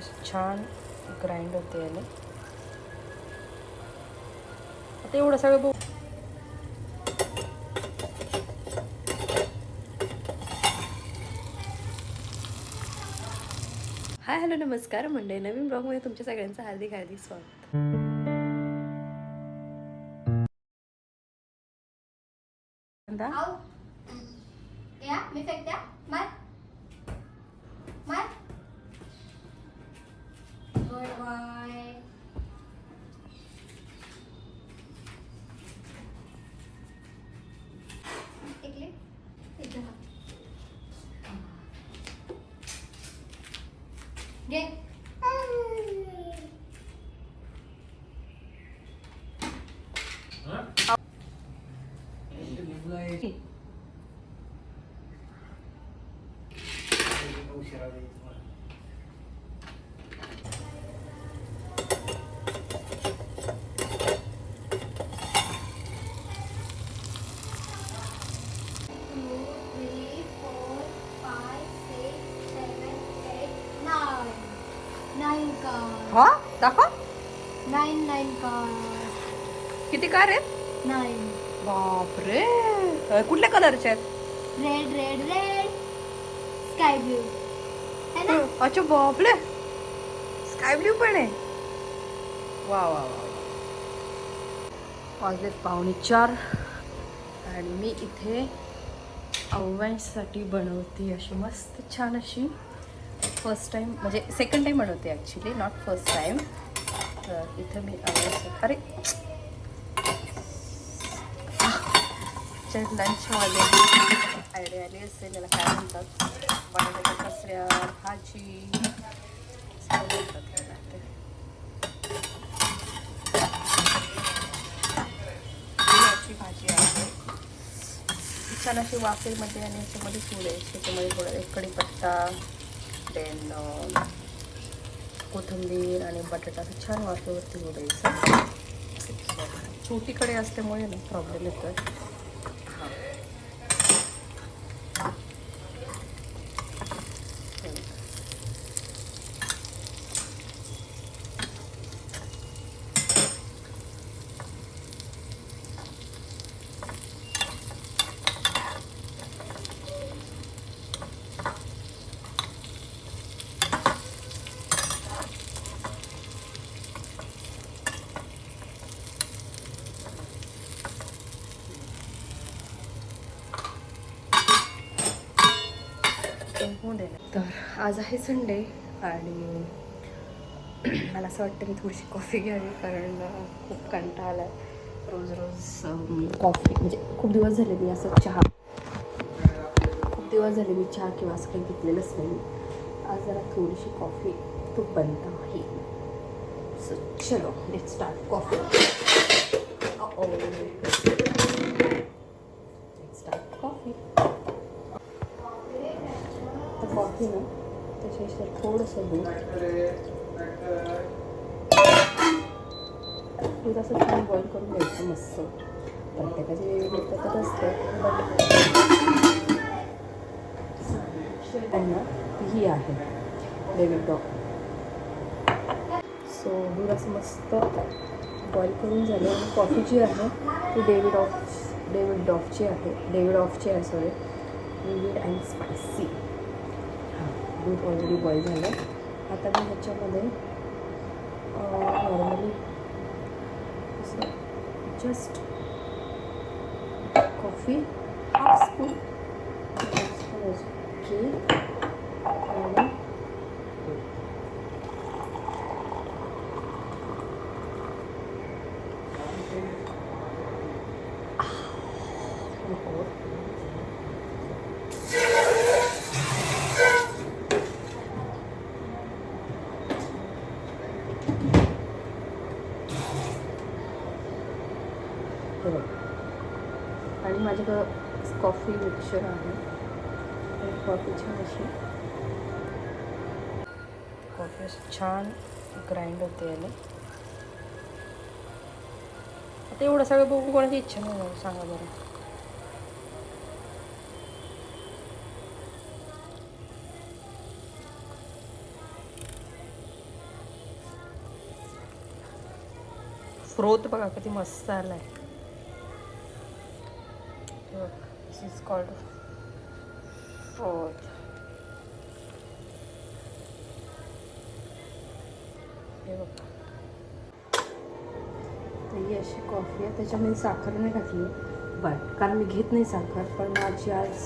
छान ग्राइंड होते याने आता एवढं सगळं बघ. हाय हॅलो नमस्कार. मंडळी नवीन ब्लॉगमध्ये तुमच्या सगळ्यांचं हार्दिक हार्दिक स्वागत. Au. Ja, मी फेकत्या मार. मार. Good bye by Okay. Three, four, five, six, seven, eight, nine. Nine cars. हा दाखव Nine, nine cars. किती कार आहेत Nine. बापरे अ, कुठल्या कलरचे आहेत Red, red, red. Sky blue. है ना? अच्छा बापरे स्काय ब्ल्यू पण आहे वा वा वा वाजलेत पावणे चार आणि मी इथे अव्वांसाठी बनवते अशी मस्त छान अशी फर्स्ट टाईम म्हणजे सेकंड टाईम बनवते ॲक्च्युली नॉट फर्स्ट टाईम तर इथं मी अरे! लंचमध्ये आयडिया आली असेल याला काय म्हणतात? बटाट्याच्या कचऱ्या भाजी. त्याला अशी भाजी आहे. छान अशी वाफेमध्ये आणि याच्यामध्ये फूड आहे त्याच्यामध्ये थोडं एक कढीपत्ता देन कोथिंबीर आणि बटाटा असं छान वाफेवरती उडायचं छोटीकडे असल्यामुळे ना प्रॉब्लेम येतो आहे होऊन देणार. तर आज आहे संडे आणि मला असं वाटतं मी थोडीशी कॉफी घ्यावी कारण खूप कंटाळा आला रोज रोज कॉफी म्हणजे खूप दिवस झाले मी असं चहा खूप दिवस झाले मी चहा किंवा असं काही घेतलेलंच नाही. आज जरा थोडीशी कॉफी तूप बनता आहे. सो चलो let start coffee let start coffee तर तसेच ना त्याच्याशी थोडंसं दूध. दूध असं छान बॉईल करून घ्यायचं मस्त. प्रत्येकाची वेगळी पद्धत असते त्यांना ही आहे डेव्हिड डॉग सो दूध असं मस्त बॉईल करून झालं. आणि कॉफी जी आहे ती डेव्हिड ऑफ डेव्हिड डॉफची आहे. डेव्हिड ऑफची आहे सॉरी अँड स्पायसी दूध ऑलरेडी बॉईल झालं आता मी ह्याच्यामध्ये normally just coffee half spoon half spoon okay माझ्याकडं कॉफी मिक्सर आहे. कॉफी छान अशी. कॉफी छान ग्राइंड होते आले आता एवढं सगळं बघून कोणाची इच्छा नाही सांगा बरं. स्रोत बघा किती मस्त आलाय. Is called फ्रोत हे तर ही अशी कॉफी आहे. त्याच्यामध्ये साखर नाही घातली. बट कारण मी घेत नाही साखर पण माझी आज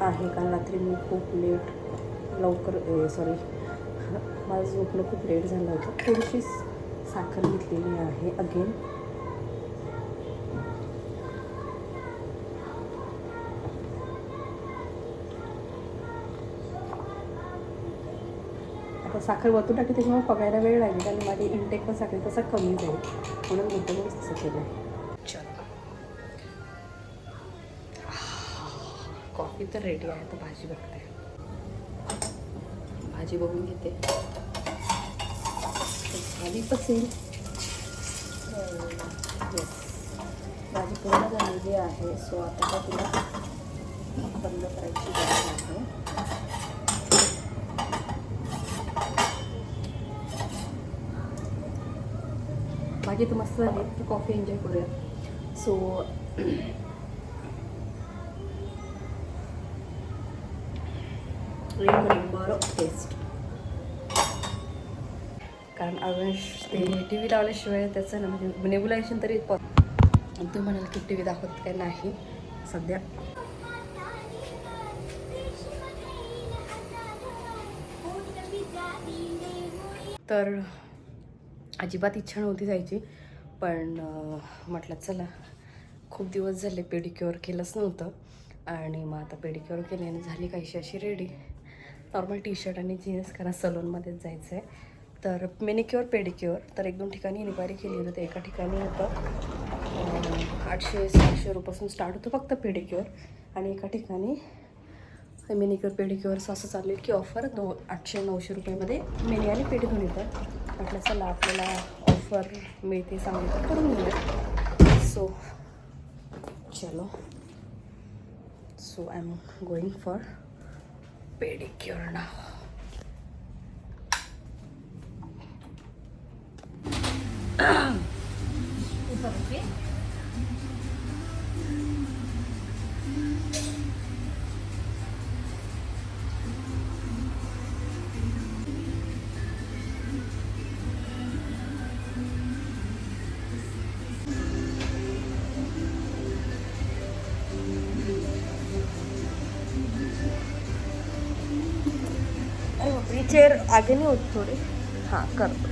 आहे. काल रात्री मी खूप लेट लवकर सॉरी माझं झोपणं खूप लेट झालं होतं. थोडीशी साखर घेतलेली आहे. अगेन साखर वरतून टाकली त्याच्यामुळे पगायला वेळ लागेल. आणि माझी इंटेक पण साखर तसा कमी जाईल म्हणून मुद्दामच तसं केलं आहे चलो. कॉफी तर रेडी आहे. तर भाजी बघते. भाजी बघून घेते. झाली पसेल भाजी पूर्ण झालेली आहे. सो आता का तिला बंद करायची गरज आहे भाजी तर मस्त झाली. तर कॉफी एन्जॉय करूया सो नंबर टेस्ट कारण अवेश ते टी व्ही लावल्याशिवाय त्याचं ना म्हणजे नेबुलायझेशन तरी पॉ तुम्ही म्हणाल की टी व्ही दाखवत काय नाही. सध्या तर अजिबात इच्छा नव्हती जायची. पण म्हटलं चला खूप दिवस झाले पेडिक्युअर केलंच नव्हतं. आणि मग आता पेडिक्युअर केल्याने झाली काहीशी अशी रेडी. नॉर्मल टी शर्ट आणि जीन्स कारण सलूनमध्येच जायचं आहे तर मेनिक्युअर पेडिक्युअर तर एक दोन ठिकाणी इन्क्वायरी केली होती तर एका ठिकाणी होतं. आठशे सहाशे रुपयापासून स्टार्ट होतं फक्त पेडिक्युअर. आणि एका ठिकाणी मेनिक्युअर पेडिक्युअरचं असं चाललं की ऑफर दो आठशे नऊशे रुपयामध्ये मेनी आणि पेडी घेऊन येतात. म्हटलं चला आपल्याला ऑफर मिळते चांगली तर करून घेऊया. सो चलो. So I am going for pedicure नाव अरे चेअर आगे नाही होत थोडी। हां करतो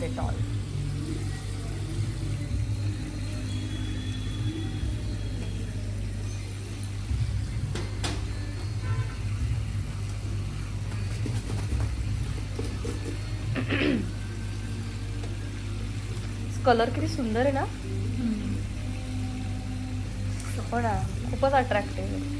डेटॉल कलर किती सुंदर आहे ना. हो ना खूपच अट्रॅक्टिव्ह आहे.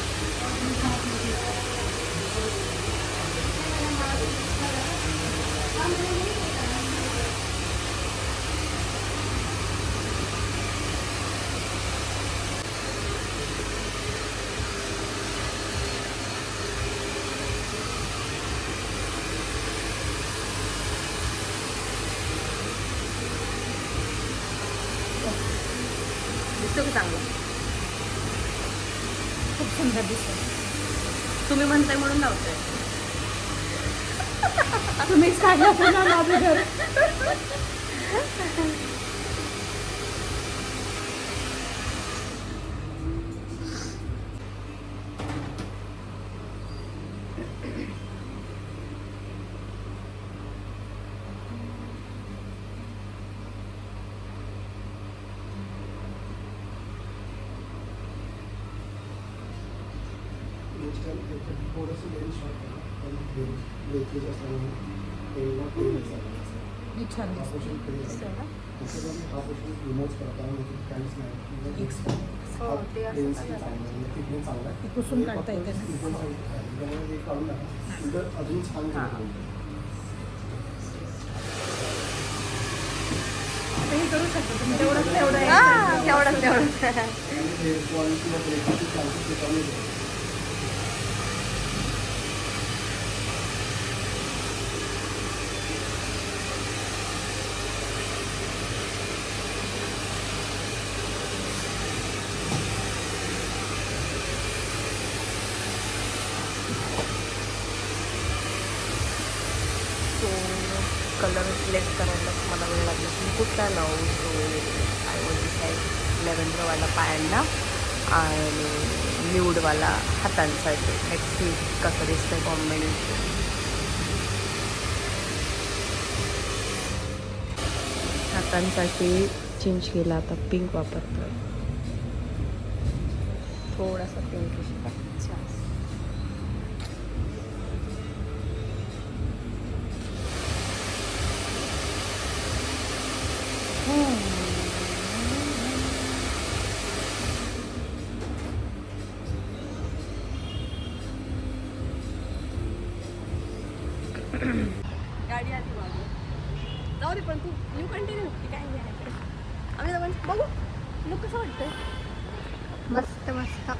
की चांगलं? खूप सुंदर दिसतो. तुम्ही म्हणताय म्हणून लावतोय. तुम्हीच काढलं पुन्हा माझं घर थोडंसं लेन शॉर्ट पण ब्रेकेज असल्यामुळे तेव्हा तेल हे छान हा पोर्शन क्लिअर आहे त्याच्यामध्ये हा पोर्शन रिमूव्ह करता म्हणजे काहीच नाही हो, ते असं लेन्स चांगलं आहे. चांगला आहे थिकनेस चांगला ते काढता येते अजून छान हां. करू शकतो तुम्ही तेवढंच तेवढं. तेवढंच तेवढंच आणि हे वॉल किंवा ब्रेकची चान्सेस त्याच्यामध्ये आहे. सो प्लेस सिलेक्ट करायला मला वेळ लागला मी कुठला लावू सो आय वॉज डिसाईड पायांना आणि न्यूडवाला हातांसाठी लेट्स कसं दिसतंय कॉम्बिनेशन हातांसाठी चेंज केला आता पिंक वापरतो थोडासा पिंक शिका गाडी आली मागे. जाऊ दे पण तू यू कंटिन्यू की काय नाही आम्ही बघू. लुक कसं वाटतं मस्त मस्त.